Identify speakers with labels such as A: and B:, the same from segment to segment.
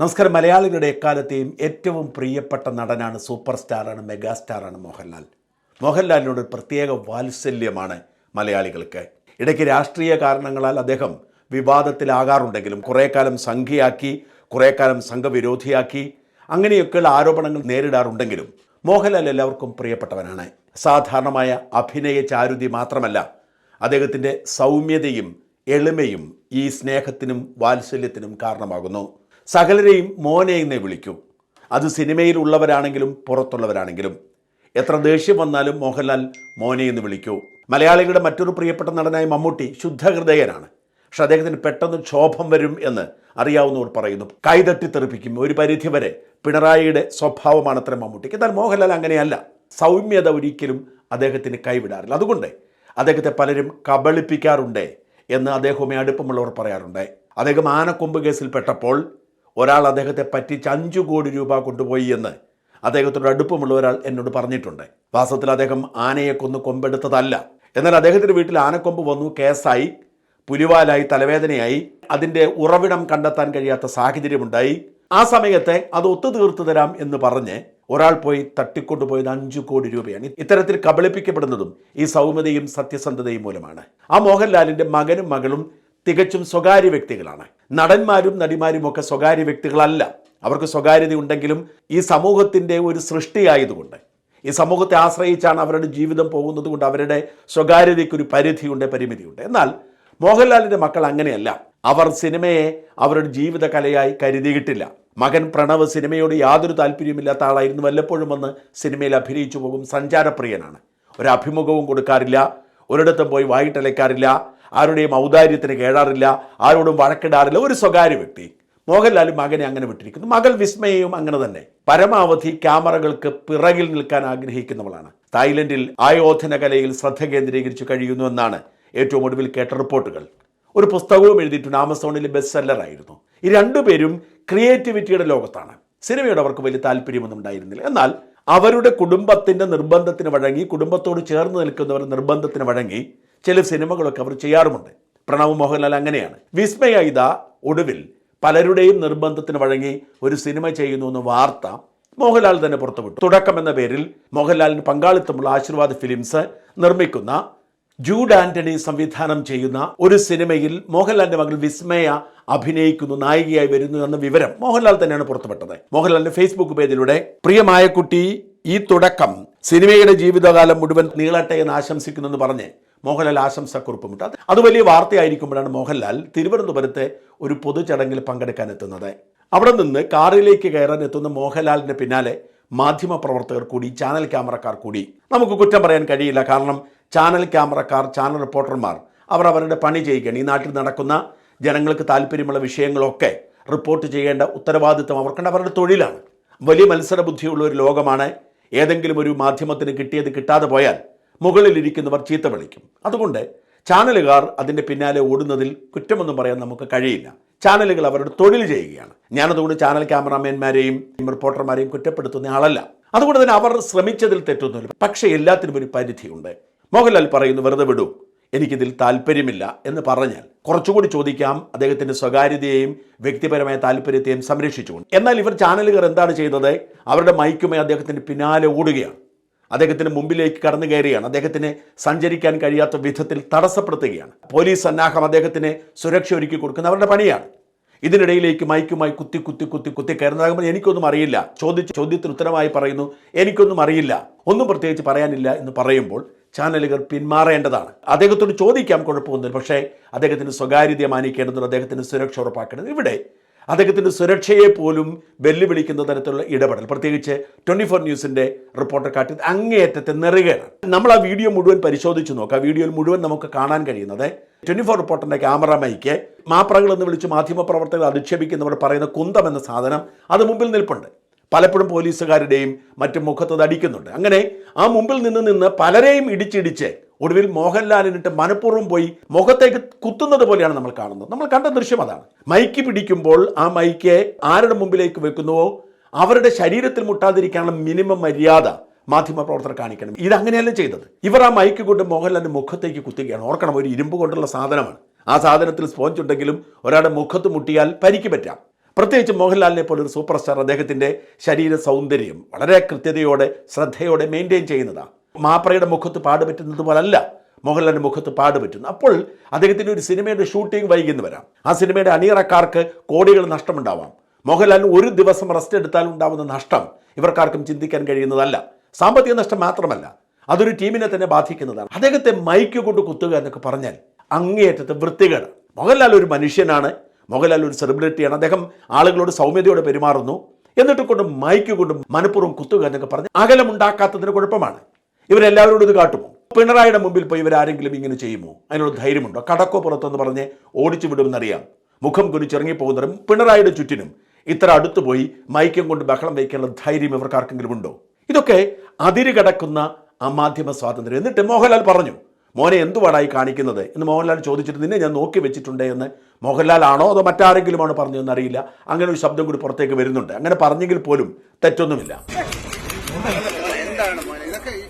A: നമസ്കാരം. മലയാളികളുടെ എക്കാലത്തെയും ഏറ്റവും പ്രിയപ്പെട്ട നടനാണ് സൂപ്പർ സ്റ്റാറാണ് മെഗാ സ്റ്റാറാണ് മോഹൻലാൽ. മോഹൻലാലിനോട് പ്രത്യേക വാത്സല്യമാണ് മലയാളികൾക്ക്. ഇടയ്ക്ക് രാഷ്ട്രീയ കാരണങ്ങളാൽ അദ്ദേഹം വിവാദത്തിലാകാറുണ്ടെങ്കിലും കുറേ കാലം സംഘിയാക്കി കുറേ കാലം സംഘവിരോധിയാക്കി അങ്ങനെയൊക്കെയുള്ള ആരോപണങ്ങൾ നേരിടാറുണ്ടെങ്കിലും മോഹൻലാൽ എല്ലാവർക്കും പ്രിയപ്പെട്ടവനാണ്. സാധാരണമായ അഭിനയ ചാരുതി മാത്രമല്ല അദ്ദേഹത്തിന്റെ സൗമ്യതയും എളിമയും ഈ സ്നേഹത്തിനും വാത്സല്യത്തിനും കാരണമാകുന്നു. സകലരെയും മോനെ എന്നേ വിളിക്കും. അത് സിനിമയിലുള്ളവരാണെങ്കിലും പുറത്തുള്ളവരാണെങ്കിലും. എത്ര ദേഷ്യം വന്നാലും മോഹൻലാൽ മോനെ എന്ന് വിളിക്കൂ. മലയാളികളുടെ മറ്റൊരു പ്രിയപ്പെട്ട നടനായ മമ്മൂട്ടി ശുദ്ധഹൃദയനാണ്. പക്ഷെ അദ്ദേഹത്തിന് പെട്ടെന്ന് ക്ഷോഭം വരും എന്ന് അറിയാവുന്നവർ പറയുന്നു. കൈതട്ടി തെറിപ്പിക്കും ഒരു പരിധി വരെ പിണറായിയുടെ സ്വഭാവമാണ് അത്ര മമ്മൂട്ടിക്ക്. എന്നാൽ മോഹൻലാൽ അങ്ങനെയല്ല. സൗമ്യത ഒരിക്കലും അദ്ദേഹത്തിന് കൈവിടാറില്ല. അതുകൊണ്ട് അദ്ദേഹത്തെ പലരും കബളിപ്പിക്കാറുണ്ട് എന്ന് അദ്ദേഹവുമായി അടുപ്പമുള്ളവർ പറയാറുണ്ട്. അദ്ദേഹം ആനക്കൊമ്പ് കേസിൽ പെട്ടപ്പോൾ ഒരാൾ അദ്ദേഹത്തെ പറ്റിച്ച് അഞ്ചു കോടി രൂപ കൊണ്ടുപോയി എന്ന് അദ്ദേഹത്തോട് അടുപ്പമുള്ള ഒരാൾ എന്നോട് പറഞ്ഞിട്ടുണ്ട്. വാസ്തവത്തിൽ അദ്ദേഹം ആനയെ കൊന്ന് കൊമ്പെടുത്തതല്ല. എന്നാൽ അദ്ദേഹത്തിന്റെ വീട്ടിൽ ആനക്കൊമ്പ് വന്നു കേസായി പുലിവാലായി തലവേദനയായി. അതിന്റെ ഉറവിടം കണ്ടെത്താൻ കഴിയാത്ത സാഹചര്യമുണ്ടായി. ആ സമയത്തെ അത് ഒത്തുതീർത്തു തരാം എന്ന് പറഞ്ഞ് ഒരാൾ പോയി തട്ടിക്കൊണ്ടുപോയത് അഞ്ചു കോടി രൂപയാണ്. ഇത്തരത്തിൽ കബളിപ്പിക്കപ്പെടുന്നതും ഈ സൗമ്യതയും സത്യസന്ധതയും മൂലമാണ്. ആ മോഹൻലാലിന്റെ മകനും മകളും തികച്ചും സ്വകാര്യ വ്യക്തികളാണ്. നടന്മാരും നടിമാരും ഒക്കെ സ്വകാര്യ വ്യക്തികളല്ല. അവർക്ക് സ്വകാര്യത ഉണ്ടെങ്കിലും ഈ സമൂഹത്തിന്റെ ഒരു സൃഷ്ടിയായതുകൊണ്ട് ഈ സമൂഹത്തെ ആശ്രയിച്ചാണ് അവരുടെ ജീവിതം പോകുന്നത് കൊണ്ട് അവരുടെ സ്വകാര്യതയ്ക്കൊരു പരിധിയുണ്ട് പരിമിതിയുണ്ട്. എന്നാൽ മോഹൻലാലിന്റെ മക്കൾ അങ്ങനെയല്ല. അവർ സിനിമയെ അവരുടെ ജീവിതകലയായി കരുതിയിട്ടില്ല. മകൻ പ്രണവ് സിനിമയോട് യാതൊരു താല്പര്യമില്ലാത്ത ആളായിരുന്നു വല്ലപ്പോഴും വന്ന് സിനിമയിൽ അഭിനയിച്ചു പോകും സഞ്ചാരപ്രിയനാണ്. ഒരു അഭിമുഖവും കൊടുക്കാറില്ല ഒരിടത്തും പോയി വായിട്ടലയ്ക്കാറില്ല ആരുടെയും ഔദാര്യത്തിന് കേടാറില്ല ആരോടും വഴക്കിടാറില്ല. ഒരു സ്വകാര്യ വ്യക്തി മോഹൻലാലും മകനെ അങ്ങനെ വിട്ടിരിക്കുന്നു. മകൾ വിസ്മയയും അങ്ങനെ തന്നെ. പരമാവധി ക്യാമറകൾക്ക് പിറകിൽ നിൽക്കാൻ ആഗ്രഹിക്കുന്നവളാണ്. തായ്ലൻഡിൽ ആയോധന കലയിൽ ശ്രദ്ധ കേന്ദ്രീകരിച്ചു കഴിയുന്നു എന്നാണ് ഏറ്റവും ഒടുവിൽ കേട്ട റിപ്പോർട്ടുകൾ. ഒരു പുസ്തകവും എഴുതിയിട്ടുണ്ട് ആമസോണിൽ ബെസ്റ്റ് സെല്ലറായിരുന്നു ഈ രണ്ടുപേരും ക്രിയേറ്റിവിറ്റിയുടെ ലോകത്താണ്. സിനിമയോട് അവർക്ക് വലിയ താല്പര്യമൊന്നും ഉണ്ടായിരുന്നില്ല. എന്നാൽ അവരുടെ കുടുംബത്തിന്റെ നിർബന്ധത്തിന് വഴങ്ങി കുടുംബത്തോട് ചേർന്ന് നിൽക്കുന്നവരുടെ നിർബന്ധത്തിന് വഴങ്ങി ചില സിനിമകളൊക്കെ അവർ ചെയ്യാറുമുണ്ട്. പ്രണവ് മോഹൻലാൽ അങ്ങനെയാണ്. വിസ്മയ ഇത ഒടുവിൽ പലരുടെയും നിർബന്ധത്തിന് വഴങ്ങി ഒരു സിനിമ ചെയ്യുന്നു എന്ന വാർത്ത മോഹൻലാൽ തന്നെ പുറത്തുവിട്ടു. തുടക്കം എന്ന പേരിൽ മോഹൻലാലിന് പങ്കാളിത്തമുള്ള ആശീർവാദ് ഫിലിംസ് നിർമ്മിക്കുന്ന ജൂഡ് ആന്റണി സംവിധാനം ചെയ്യുന്ന ഒരു സിനിമയിൽ മോഹൻലാലിന്റെ മകൾ വിസ്മയ അഭിനയിക്കുന്നു നായികയായി വരുന്നു എന്ന വിവരം മോഹൻലാൽ തന്നെയാണ് പുറത്തുവിട്ടത്. മോഹൻലാലിന്റെ ഫേസ്ബുക്ക് പേജിലൂടെ പ്രിയമായ കുട്ടി ഈ തുടക്കം സിനിമയുടെ ജീവിതകാലം മുഴുവൻ നീളട്ടെ എന്ന് ആശംസിക്കുന്നു എന്ന് പറഞ്ഞ് മോഹൻലാൽ ആശംസക്കുറിപ്പുമിട്ട് ഇട്ടത് അത് വലിയ വാർത്തയായിരിക്കുമ്പോഴാണ് മോഹൻലാൽ തിരുവനന്തപുരത്തെ ഒരു പൊതുചടങ്ങിൽ പങ്കെടുക്കാൻ എത്തുന്നത്. അവിടെ നിന്ന് കാറിലേക്ക് കയറാൻ എത്തുന്ന മോഹൻലാലിന്റെ പിന്നാലെ മാധ്യമപ്രവർത്തകർ കൂടി ചാനൽ ക്യാമറക്കാർ കൂടി. നമുക്ക് കുറ്റം പറയാൻ കഴിയില്ല. കാരണം ചാനൽ ക്യാമറക്കാർ ചാനൽ റിപ്പോർട്ടർമാർ അവർ അവരുടെ പണി ചെയ്യുകയാണ്. ഈ നാട്ടിൽ നടക്കുന്ന ജനങ്ങൾക്ക് താല്പര്യമുള്ള വിഷയങ്ങളൊക്കെ റിപ്പോർട്ട് ചെയ്യേണ്ട ഉത്തരവാദിത്വം അവർക്കുണ്ട്. അവരുടെ തൊഴിലാണ്. വലിയ മത്സര ബുദ്ധിയുള്ള ഒരു ലോകമാണ്. ഏതെങ്കിലും ഒരു മാധ്യമത്തിന് കിട്ടിയത് കിട്ടാതെ പോയാൽ മുകളിലിരിക്കുന്നവർ ചീത്ത വിളിക്കും. അതുകൊണ്ട് ചാനലുകാർ അതിന്റെ പിന്നാലെ ഓടുന്നതിൽ കുറ്റമൊന്നും പറയാൻ നമുക്ക് കഴിയില്ല. ചാനലുകൾ അവരുടെ തൊഴിൽ ചെയ്യുകയാണ്. ഞാനതുകൊണ്ട് ചാനൽ ക്യാമറാമാൻമാരെയും റിപ്പോർട്ടർമാരെയും കുറ്റപ്പെടുത്തുന്ന ആളല്ല. അതുകൊണ്ട് തന്നെ അവർ ശ്രമിച്ചതിൽ തെറ്റൊന്നുമില്ല. പക്ഷേ എല്ലാത്തിനും ഒരു പരിധിയുണ്ട്. മോഹൻലാൽ പറയുന്നു വെറുതെ വിടൂ. എനിക്കിതിൽ താല്പര്യമില്ല. എന്ന് പറഞ്ഞാൽ കുറച്ചുകൂടി ചോദിക്കാം അദ്ദേഹത്തിന്റെ സ്വകാര്യതയെയും വ്യക്തിപരമായ താല്പര്യത്തെയും സംരക്ഷിച്ചുകൊണ്ട്. എന്നാൽ ഇവർ ചാനലുകാർ എന്താണ് ചെയ്തത്? അവരുടെ മൈക്കുമായി അദ്ദേഹത്തിന്റെ പിന്നാലെ ഓടുകയാണ്. അദ്ദേഹത്തിന് മുമ്പിലേക്ക് കടന്നു കയറുകയാണ് അദ്ദേഹത്തിന് സഞ്ചരിക്കാൻ കഴിയാത്ത വിധത്തിൽ തടസ്സപ്പെടുത്തുകയാണ്. പോലീസ് സന്നാഹം അദ്ദേഹത്തിന് സുരക്ഷ ഒരുക്കി കൊടുക്കുന്ന അവരുടെ പണിയാണ്. ഇതിനിടയിലേക്ക് മൈക്കുമായി കുത്തി കുത്തി കുത്തി കുത്തി കയറുന്നതാകുമ്പോൾ എനിക്കൊന്നും അറിയില്ല. ചോദിച്ച ചോദ്യത്തിന് ഉത്തരമായി പറയുന്നു എനിക്കൊന്നും അറിയില്ല. ഒന്നും പ്രത്യേകിച്ച് പറയാനില്ല എന്ന് പറയുമ്പോൾ ചാനലുകൾ പിന്മാറേണ്ടതാണ്. അദ്ദേഹത്തോട് ചോദിക്കാം കുഴപ്പമൊന്നുമില്ല. പക്ഷേ അദ്ദേഹത്തിന് സ്വകാര്യത മാനിക്കേണ്ടതുണ്ട്. അദ്ദേഹത്തിന് സുരക്ഷ ഉറപ്പാക്കേണ്ടത് ഇവിടെ അദ്ദേഹത്തിന്റെ സുരക്ഷയെ പോലും വെല്ലുവിളിക്കുന്ന തരത്തിലുള്ള ഇടപെടൽ. പ്രത്യേകിച്ച് ട്വന്റി ഫോർ ന്യൂസിന്റെ റിപ്പോർട്ടർ കാട്ടി അങ്ങേയറ്റത്തെ നെറുകയാണ്. നമ്മൾ ആ വീഡിയോ മുഴുവൻ പരിശോധിച്ച് നോക്കാം. വീഡിയോയിൽ മുഴുവൻ നമുക്ക് കാണാൻ കഴിയുന്നത് ട്വന്റി ഫോർ റിപ്പോർട്ടറിന്റെ ക്യാമറ മൈക്ക് മാപ്രകൾ എന്ന് വിളിച്ച് മാധ്യമപ്രവർത്തകർ അധിക്ഷേപിക്കുന്നവർ പറയുന്ന കുന്തം എന്ന സാധനം അത് മുമ്പിൽ നിൽപ്പുണ്ട്. പലപ്പോഴും പോലീസുകാരുടെയും മറ്റും മുഖത്ത് അടിക്കുന്നുണ്ട്. അങ്ങനെ ആ മുമ്പിൽ നിന്ന് നിന്ന് പലരെയും ഇടിച്ചിടിച്ച് ഒടുവിൽ മോഹൻലാലിനിട്ട് മനഃപൂർവം പോയി മുഖത്തേക്ക് കുത്തുന്നത് പോലെയാണ് നമ്മൾ കാണുന്നത്. നമ്മൾ കണ്ട ദൃശ്യം അതാണ്. മൈക്ക് പിടിക്കുമ്പോൾ ആ മൈക്ക് ആരുടെ മുമ്പിലേക്ക് വെക്കുന്നുവോ? അവരുടെ ശരീരത്തിൽ മുട്ടാതിരിക്കാനുള്ള മിനിമം മര്യാദ മാധ്യമ പ്രവർത്തകർ കാണിക്കണം. ഇതങ്ങനെയല്ല ചെയ്തത്. ഇവർ ആ മൈക്ക് കൊണ്ട് മോഹൻലാലിന്റെ മുഖത്തേക്ക് കുത്തുകയാണ്. ഓർക്കണം ഒരു ഇരുമ്പ് കൊണ്ടുള്ള സാധനമാണ്. ആ സാധനത്തിൽ സ്പോഞ്ച് ഉണ്ടെങ്കിലും ഒരാളുടെ മുഖത്ത് മുട്ടിയാൽ പരിക്ക് പറ്റാം. പ്രത്യേകിച്ച് മോഹൻലാലിനെ പോലെ ഒരു സൂപ്പർ സ്റ്റാർ അദ്ദേഹത്തിന്റെ ശരീര സൗന്ദര്യം വളരെ കൃത്യതയോടെ ശ്രദ്ധയോടെ മെയിന്റെയിൻ ചെയ്യുന്നതാണ് മാപ്രയുടെ മുഖത്ത് പാടുപറ്റുന്നത് പോലല്ല. മോഹൻലാലിന്റെ മുഖത്ത് പാടുപറ്റുന്നു അപ്പോൾ അദ്ദേഹത്തിന്റെ ഒരു സിനിമയുടെ ഷൂട്ടിംഗ് വൈകുന്നു വരാം. ആ സിനിമയുടെ അണിയറക്കാർക്ക് കോടികൾ നഷ്ടമുണ്ടാവാം. മോഹൻലാലിന് ഒരു ദിവസം റെസ്റ്റ് എടുത്താൽ ഉണ്ടാവുന്ന നഷ്ടം ഇവർക്കാർക്കും ചിന്തിക്കാൻ കഴിയുന്നതല്ല. സാമ്പത്തിക നഷ്ടം മാത്രമല്ല അതൊരു ടീമിനെ തന്നെ ബാധിക്കുന്നതാണ്. അദ്ദേഹത്തെ മൈക്ക് കൊണ്ട് കുത്തുക എന്നൊക്കെ പറഞ്ഞാൽ അങ്ങേയറ്റത്തെ വൃത്തികേട് മോഹൻലാൽ ഒരു മനുഷ്യനാണ്. മോഹൻലാൽ ഒരു സെലിബ്രിറ്റിയാണ്. അദ്ദേഹം ആളുകളോട് സൗമ്യതയോടെ പെരുമാറുന്നു. എന്നിട്ട് കൊണ്ട് മൈക്ക് കൊണ്ട് മനഃപൂർവം കുത്തുക എന്നൊക്കെ പറഞ്ഞ് അകലമുണ്ടാക്കാത്തതിന് കുഴപ്പമാണ്. ഇവരെല്ലാവരോടും ഇത് കാട്ടുമോ? പിണറായിയുടെ മുമ്പിൽ പോയി ഇവരാരെങ്കിലും ഇങ്ങനെ ചെയ്യുമോ? അതിനുള്ള ധൈര്യമുണ്ടോ? കടക്കോ പുറത്തെന്ന് പറഞ്ഞ് ഓടിച്ചു വിടുമെന്നറിയാം. മുഖം കുരിച്ചിറങ്ങിപ്പോകുന്നവരും പിണറായിയുടെ ചുറ്റിനും ഇത്ര അടുത്തു പോയി മൈക്കം കൊണ്ട് ബഹളം വയ്ക്കാനുള്ള ധൈര്യം ഇവർക്കാർക്കെങ്കിലും ഉണ്ടോ? ഇതൊക്കെ അതിര് കടക്കുന്ന ആ മാധ്യമ സ്വാതന്ത്ര്യം. എന്നിട്ട് മോഹൻലാൽ പറഞ്ഞു മോനെ എന്തുവാടായി കാണിക്കുന്നത്? എന്ന് മോഹൻലാൽ ചോദിച്ചിട്ട് നിന്നെ ഞാൻ നോക്കി വെച്ചിട്ടുണ്ട് എന്ന് മോഹൻലാൽ ആണോ അതോ മറ്റാരെങ്കിലുമാണോ പറഞ്ഞതെന്ന് അറിയില്ല അങ്ങനെ ഒരു ശബ്ദം കൂടി പുറത്തേക്ക് വരുന്നുണ്ട്. അങ്ങനെ പറഞ്ഞെങ്കിൽ പോലും തെറ്റൊന്നുമില്ല
B: എന്താണ് മോനെ ഇതൊക്കെ ഈ കണ്ടില്ലെങ്കിൽ പിന്നെ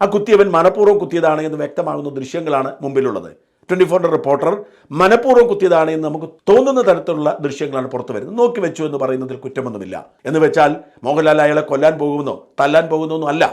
A: ആ കുത്തിയവൻ മനഃപൂർവം കുത്തിയതാണ് എന്ന് വ്യക്തമാകുന്ന ദൃശ്യങ്ങളാണ് മുമ്പിലുള്ളത്. ട്വന്റി ഫോറിന്റെ റിപ്പോർട്ടർ മനഃപൂർവം കുത്തിയതാണ് എന്ന് നമുക്ക് തോന്നുന്ന തരത്തിലുള്ള ദൃശ്യങ്ങളാണ് പുറത്തു വരുന്നത്. നോക്കി വെച്ചു എന്ന് പറയുന്നതിൽ കുറ്റമൊന്നുമില്ല. എന്ന് വെച്ചാൽ മോഹൻലാൽ അയാളെ കൊല്ലാൻ പോകുമെന്നോ തല്ലാൻ പോകുന്നോ അല്ല.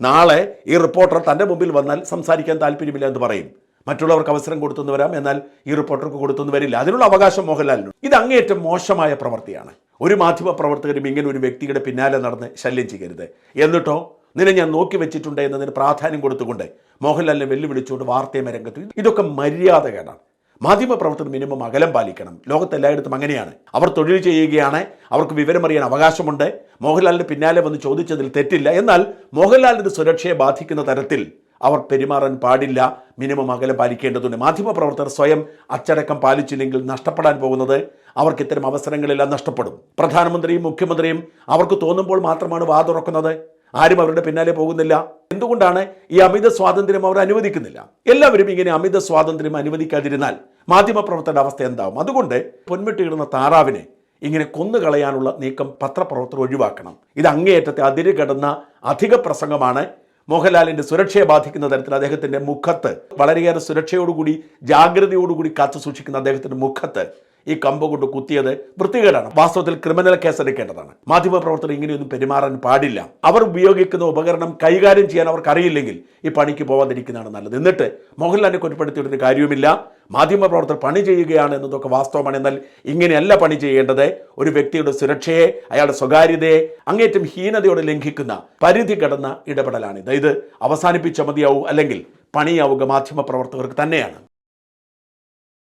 A: നാളെ ഈ റിപ്പോർട്ടർ തന്റെ മുമ്പിൽ വന്നാൽ സംസാരിക്കാൻ താല്പര്യമില്ല എന്ന് പറയും. മറ്റുള്ളവർക്ക് അവസരം കൊടുത്തെന്ന് വരാം. എന്നാൽ ഈ റിപ്പോർട്ടർക്ക് കൊടുത്തെന്ന് വരില്ല. അതിനുള്ള അവകാശം മോഹൻലാലിനുണ്ട്. ഇത് അങ്ങേയറ്റം മോശമായ പ്രവൃത്തിയാണ് ഒരു മാധ്യമ പ്രവർത്തകരും ഇങ്ങനെ ഒരു വ്യക്തിയുടെ പിന്നാലെ നടന്ന് ശല്യം ചെയ്യരുത്. എന്നിട്ടോ നിന്നെ ഞാൻ നോക്കി വെച്ചിട്ടുണ്ട് എന്നതിന് പ്രാധാന്യം കൊടുത്തുകൊണ്ട് മോഹൻലാലിനെ വെല്ലുവിളിച്ചുകൊണ്ട് വാർത്തയെ രംഗത്ത് ഇതൊക്കെ മര്യാദകേടാണ്. മാധ്യമ പ്രവർത്തകർ മിനിമം അകലം പാലിക്കണം. ലോകത്തെല്ലായിടത്തും അങ്ങനെയാണ്. അവർ തൊഴിൽ ചെയ്യുകയാണ്. അവർക്ക് വിവരമറിയാൻ അവകാശമുണ്ട്. മോഹൻലാലിന് പിന്നാലെ വന്ന് ചോദിച്ചതിൽ തെറ്റില്ല. എന്നാൽ മോഹൻലാലിന്റെ സുരക്ഷയെ ബാധിക്കുന്ന തരത്തിൽ അവർ പെരുമാറാൻ പാടില്ല. മിനിമം അകലെ പാലിക്കേണ്ടതുണ്ട്. മാധ്യമ പ്രവർത്തകർ സ്വയം അച്ചടക്കം പാലിച്ചില്ലെങ്കിൽ നഷ്ടപ്പെടാൻ പോകുന്നത് അവർക്ക് ഇത്തരം അവസരങ്ങളെല്ലാം നഷ്ടപ്പെടും. പ്രധാനമന്ത്രിയും മുഖ്യമന്ത്രിയും അവർക്ക് തോന്നുമ്പോൾ മാത്രമാണ് വാ തുറക്കുന്നത്. ആരും അവരുടെ പിന്നാലെ പോകുന്നില്ല. എന്തുകൊണ്ടാണ് ഈ അമിത സ്വാതന്ത്ര്യം അവർ അനുവദിക്കുന്നില്ല? എല്ലാവരും ഇങ്ങനെ അമിത സ്വാതന്ത്ര്യം അനുവദിക്കാതിരുന്നാൽ മാധ്യമപ്രവർത്തകരുടെ അവസ്ഥ എന്താവും? അതുകൊണ്ട് പൊന്മിട്ടിടുന്ന താറാവിനെ ഇങ്ങനെ കൊന്നുകളയാനുള്ള നീക്കം പത്രപ്രവർത്തകർ ഒഴിവാക്കണം. ഇത് അങ്ങേയറ്റത്തെ അതിരുകടന്ന അധിക പ്രസംഗമാണ്. മോഹൻലാലിന്റെ സുരക്ഷയെ ബാധിക്കുന്ന തരത്തിൽ അദ്ദേഹത്തിന്റെ മുഖത്ത് വളരെയേറെ സുരക്ഷയോടുകൂടി ജാഗ്രതയോടുകൂടി കാത്തു സൂക്ഷിക്കുന്ന അദ്ദേഹത്തിന്റെ മുഖത്ത് ഈ കമ്പ് കൊണ്ട് കുത്തിയത് വൃത്തികേടാണ്. വാസ്തവത്തിൽ ക്രിമിനൽ കേസ് എടുക്കേണ്ടതാണ് മാധ്യമപ്രവർത്തകർ ഇങ്ങനെയൊന്നും പെരുമാറാൻ പാടില്ല. അവർ ഉപയോഗിക്കുന്ന ഉപകരണം കൈകാര്യം ചെയ്യാൻ അവർക്ക് അറിയില്ലെങ്കിൽ ഈ പണിക്ക് പോകാതിരിക്കുന്നതാണ് നല്ലത്. എന്നിട്ട് മോഹൻലാലിനെ കുറ്റപ്പെടുത്തിയിട്ടൊരു കാര്യവുമില്ല. മാധ്യമപ്രവർത്തകർ പണി ചെയ്യുകയാണ് എന്നതൊക്കെ വാസ്തവമാണ്. എന്നാൽ ഇങ്ങനെയല്ല പണി ചെയ്യേണ്ടത്. ഒരു വ്യക്തിയുടെ സുരക്ഷയെ അയാളുടെ സ്വകാര്യതയെ അങ്ങേറ്റം ഹീനതയോടെ ലംഘിക്കുന്ന പരിധി കടന്ന ഇടപെടലാണിത്. ഇത് അവസാനിപ്പിച്ച മതിയാവൂ അല്ലെങ്കിൽ പണിയാവുക മാധ്യമപ്രവർത്തകർക്ക് തന്നെയാണ്.